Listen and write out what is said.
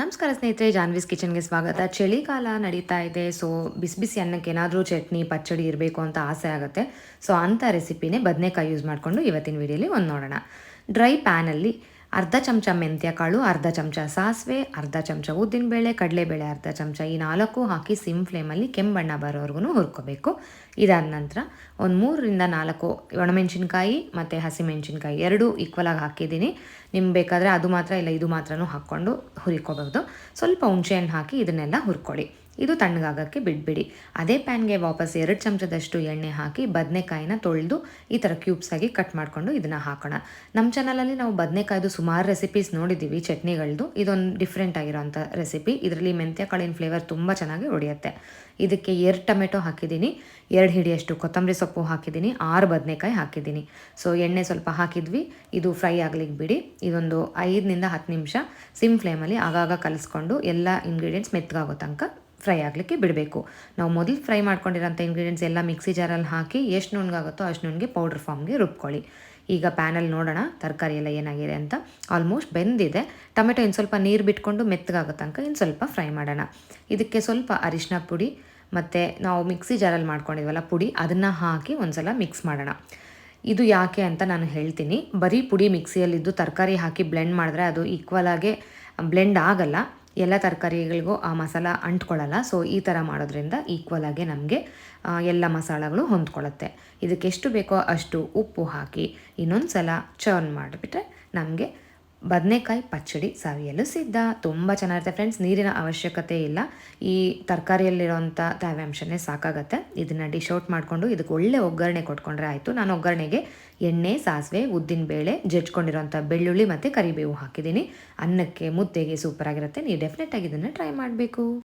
ನಮಸ್ಕಾರ ಸ್ನೇಹಿತರೆ, ಜಾನ್ವೀಸ್ ಕಿಚನ್ಗೆ ಸ್ವಾಗತ. ಚಳಿಗಾಲ ನಡೀತಾ ಇದೆ ಸೊ ಬಿಸಿ ಬಿಸಿ ಅನ್ನಕ್ಕೆ ಏನಾದರೂ ಚಟ್ನಿ, ಪಚ್ಚಡಿ ಇರಬೇಕು ಅಂತ ಆಸೆ ಆಗುತ್ತೆ. ಸೊ ಅಂಥ ರೆಸಿಪಿನೇ ಬದನೆಕಾಯಿ ಯೂಸ್ ಮಾಡಿಕೊಂಡು ಇವತ್ತಿನ ವಿಡಿಯೋಲಿ ಒಂದು ನೋಡೋಣ. ಡ್ರೈ ಪ್ಯಾನಲ್ಲಿ ಅರ್ಧ ಚಮಚ ಮೆಂತ್ಯ ಕಾಳು, ಅರ್ಧ ಚಮಚ ಸಾಸಿವೆ, ಅರ್ಧ ಚಮಚ ಉದ್ದಿನಬೇಳೆ ಕಡಲೆಬೇಳೆ, ಅರ್ಧ ಚಮಚ ಈ ನಾಲ್ಕು ಹಾಕಿ ಸಿಮ್ ಫ್ಲೇಮಲ್ಲಿ ಕೆಂಬಣ್ಣ ಬರೋವರೆಗೂ ಹುರ್ಕೋಬೇಕು. ಇದಾದ ನಂತರ ಒಂದು ಮೂರರಿಂದ ನಾಲ್ಕು ಒಣಮೆಣಸಿನ್ಕಾಯಿ ಮತ್ತು ಹಸಿಮೆಣಸಿನ್ಕಾಯಿ ಎರಡೂ ಈಕ್ವಲಾಗಿ ಹಾಕಿದ್ದೀನಿ. ನಿಮ್ಗೆ ಬೇಕಾದರೆ ಅದು ಮಾತ್ರ ಇಲ್ಲ, ಇದು ಮಾತ್ರನೂ ಹಾಕ್ಕೊಂಡು ಹುರಿಕೋಬಹುದು. ಸ್ವಲ್ಪ ಹುಣಸೆಹಣ್ಣು ಹಾಕಿ ಇದನ್ನೆಲ್ಲ ಹುರ್ಕೊಳ್ಳಿ. ಇದು ತಣ್ಣಗಾಗೋಕ್ಕೆ ಬಿಟ್ಬಿಡಿ ಅದೇ ಪ್ಯಾನ್ಗೆ ವಾಪಸ್ ಎರಡು ಚಮಚದಷ್ಟು ಎಣ್ಣೆ ಹಾಕಿ ಬದನೆಕಾಯಿನ ತೊಳೆದು ಈ ಥರ ಕ್ಯೂಬ್ಸ್ ಆಗಿ ಕಟ್ ಮಾಡಿಕೊಂಡು ಇದನ್ನು ಹಾಕೋಣ. ನಮ್ಮ ಚಾನಲಲ್ಲಿ ನಾವು ಬದನೆಕಾಯ್ದು ಸುಮಾರು ರೆಸಿಪೀಸ್ ನೋಡಿದ್ದೀವಿ ಚಟ್ನಿಗಳದ್ದು ಇದೊಂದು ಡಿಫ್ರೆಂಟ್ ಆಗಿರೋಂಥ ರೆಸಿಪಿ ಇದರಲ್ಲಿ ಮೆಂತ್ಯ, ಕಾಳಿನ ಫ್ಲೇವರ್ ತುಂಬ ಚೆನ್ನಾಗಿ ಹೊಡೆಯುತ್ತೆ ಇದಕ್ಕೆ ಎರಡು ಟೊಮೆಟೊ ಹಾಕಿದ್ದೀನಿ, ಎರಡು ಹಿಡಿಯಷ್ಟು ಕೊತ್ತಂಬರಿ ಸೊಪ್ಪು ಹಾಕಿದ್ದೀನಿ, ಆರು ಬದನೆಕಾಯಿ ಹಾಕಿದ್ದೀನಿ. ಸೊ ಎಣ್ಣೆ ಸ್ವಲ್ಪ ಹಾಕಿದ್ವಿ. ಇದು ಫ್ರೈ ಆಗ್ಲಿಕ್ಕೆ ಬಿಡಿ. ಇದೊಂದು ಐದರಿಂದ ಹತ್ತು ನಿಮಿಷ ಸಿಮ್ ಫ್ಲೇಮಲ್ಲಿ ಆಗಾಗ ಕಲಿಸ್ಕೊಂಡು ಎಲ್ಲ ಇಂಗ್ರೀಡಿಯೆಂಟ್ಸ್ ಮೆತ್ತಗಾಗೋ ತನಕ ಫ್ರೈ ಆಗಲಿಕ್ಕೆ ಬಿಡಬೇಕು. ನಾವು ಮೊದಲು ಫ್ರೈ ಮಾಡ್ಕೊಂಡಿರೋಂಥ ಇಂಗ್ರೀಡಿಯೆಂಟ್ಸ್ ಎಲ್ಲ ಮಿಕ್ಸಿ ಜಾರಲ್ಲಿ ಹಾಕಿ ಎಷ್ಟು ನುಣ್ಣಗಾಗುತ್ತೋ ಅಷ್ಟು ನುಣ್ಣಗೆ ಪೌಡ್ರ್ ಫಾರ್ಮ್ಗೆ ರುಬ್ಕೊಳ್ಳಿ. ಈಗ ಪ್ಯಾನಲ್ಲಿ ನೋಡೋಣ ತರಕಾರಿ ಎಲ್ಲ ಏನಾಗಿದೆ ಅಂತ. ಆಲ್ಮೋಸ್ಟ್ ಬೆಂದಿದೆ. ಟೊಮೆಟೊ ಇನ್ನು ಸ್ವಲ್ಪ ನೀರು ಬಿಟ್ಕೊಂಡು ಮೆತ್ತಗಾಗೋ ತನಕ ಇನ್ನು ಸ್ವಲ್ಪ ಫ್ರೈ ಮಾಡೋಣ. ಇದಕ್ಕೆ ಸ್ವಲ್ಪ ಅರಿಶಿನ ಪುಡಿ ಮತ್ತು ನಾವು ಮಿಕ್ಸಿ ಜಾರಲ್ಲಿ ಮಾಡ್ಕೊಂಡಿದ್ವಲ್ಲ ಪುಡಿ ಅದನ್ನು ಹಾಕಿ ಒಂದು ಸಲ ಮಿಕ್ಸ್ ಮಾಡೋಣ. ಇದು ಯಾಕೆ ಅಂತ ನಾನು ಹೇಳ್ತೀನಿ. ಬರೀ ಪುಡಿ ಮಿಕ್ಸಿಯಲ್ಲಿದ್ದು ತರಕಾರಿ ಹಾಕಿ ಬ್ಲೆಂಡ್ ಮಾಡಿದ್ರೆ ಅದು ಈಕ್ವಲಾಗೆ ಬ್ಲೆಂಡ್ ಆಗಲ್ಲ. ಎಲ್ಲ ತರಕಾರಿಗಳಿಗೂ ಆ ಮಸಾಲ ಅಂಟ್ಕೊಳ್ಳಲ್ಲ. ಸೊ ಈ ಥರ ಮಾಡೋದ್ರಿಂದ ಈಕ್ವಲ್ ಆಗಿ ನಮಗೆ ಎಲ್ಲ ಮಸಾಲಗಳು ಹೊಂದ್ಕೊಳ್ಳುತ್ತೆ. ಇದಕ್ಕೆಷ್ಟು ಬೇಕೋ ಅಷ್ಟು ಉಪ್ಪು ಹಾಕಿ ಇನ್ನೊಂದು ಸಲ ಚರ್ನ್ ಮಾಡಿಬಿಟ್ರೆ ನಮಗೆ ಬದನೆಕಾಯಿ ಪಚ್ಚಡಿ ಸವಿಯಲು ಸಿದ್ಧ. ತುಂಬ ಚೆನ್ನಾಗಿರುತ್ತೆ ಫ್ರೆಂಡ್ಸ್ ನೀರಿನ ಅವಶ್ಯಕತೆ ಇಲ್ಲ. ಈ ತರಕಾರಿಯಲ್ಲಿರೋಂಥ ತೇವಾಂಶನೇ ಸಾಕಾಗತ್ತೆ. ಇದನ್ನು ಡಿಶ್ ಔಟ್ ಮಾಡಿಕೊಂಡು ಇದಕ್ಕೆ ಒಳ್ಳೆ ಒಗ್ಗರಣೆ ಕೊಟ್ಕೊಂಡ್ರೆ ಆಯಿತು. ನಾನು ಒಗ್ಗರಣೆಗೆ ಎಣ್ಣೆ, ಸಾಸಿವೆ, ಉದ್ದಿನ ಬೇಳೆ ಜಜ್ಕೊಂಡಿರೋಂಥ ಬೆಳ್ಳುಳ್ಳಿ ಮತ್ತು ಕರಿಬೇವು ಹಾಕಿದ್ದೀನಿ. ಅನ್ನಕ್ಕೆ ಮುದ್ದೆಗೆ ಸೂಪರಾಗಿರುತ್ತೆ ನೀವು ಡೆಫಿನೆಟಾಗಿ ಇದನ್ನು ಟ್ರೈ ಮಾಡಬೇಕು.